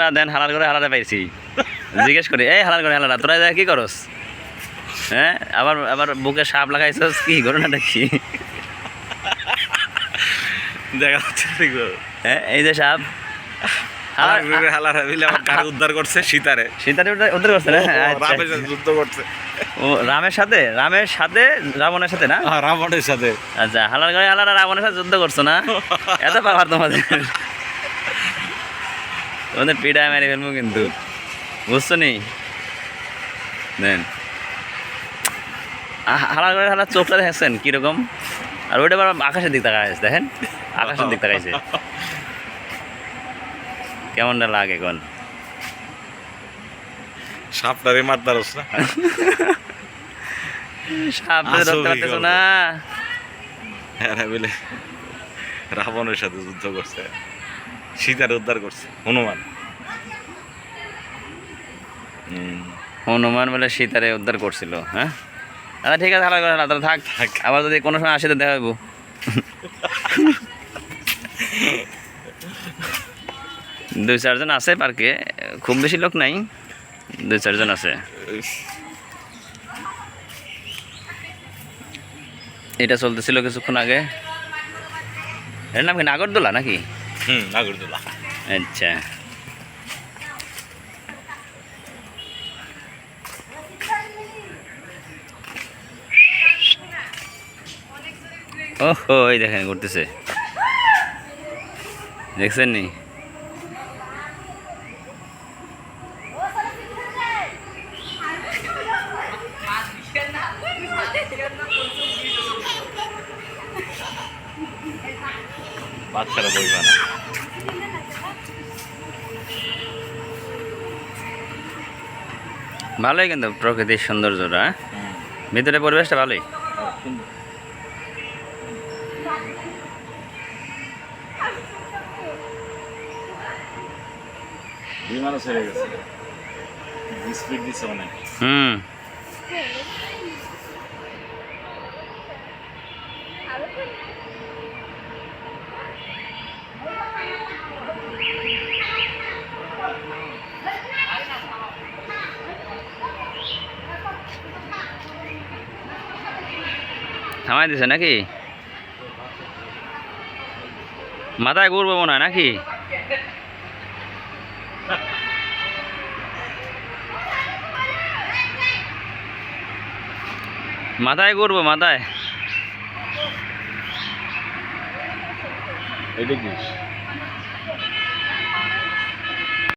না দেন হালাল করে পাইছি। জিজ্ঞেস করি এই হালাল করে তোরা কি করস? হ্যাঁ? আবার আবার বুকে সাপ লাগাইছস? কি ঘটনাটা কি? দেখা হ্যাঁ? এই যে সাপ। হালার হালার উদ্ধার করছে? সীতারে। সীতারে করছে না। রামের সাথে যুদ্ধ করছে। ও রামের সাথে? রামের সাথে? রাবণের সাথে না? হ্যাঁ, রাবণের সাথে। আচ্ছা রাবণের সাথে যুদ্ধ করছ না? এত পাওয়ার তোমাদের। তোমাদের পিঠায় মেরে ফেলব কিন্তু। বুঝছ নি? দেন। হালাল করে হালাল চোখটা দেখছেন কীরকম? আর ওইটা আবার আকাশের দিক তাকাইছে দেখেন? আকাশের দিক তাকাইছে কেমনটা লাগে কোন সাপটারে মারতে পারছ না। সাপ ধরতে পারতেছো না? হ্যাঁ বিলে রাবণের সাথে যুদ্ধ করছে। সীতারে উদ্ধার করছে হনুমান। হনুমান বলে সীতারে উদ্ধার করছিল হ্যাঁ? আচ্ছা ঠিক আছে হালাল করে তাহলে থাক। থাক। আবার যদি কোনো সময় আসে তো দেখা হইব। দুই চারজন আছে পার্কে খুব বেশি লোক নাই দুই চারজন আছে। এটা চলতেছিল কিছুক্ষণ আগে। এর নাম কি নাগরদোলা নাকি? আচ্ছা ওহো এই দেখেন করতেছে দেখছেন নি বাচ্চারা বই বানা ভালোই কিন্তু প্রকৃতির সৌন্দর্যটা হ্যাঁ? ভিতরে পরিবেশটা ভালোই। বিমানও ছেড়ে গেছে। স্পিড দিছে অনেক। হুম। থামাই দিছে নাকি? মাথায় ঘুরবো মনে হয় নাকি? মাথায় ঘুরবো মাথায়। এটা কি?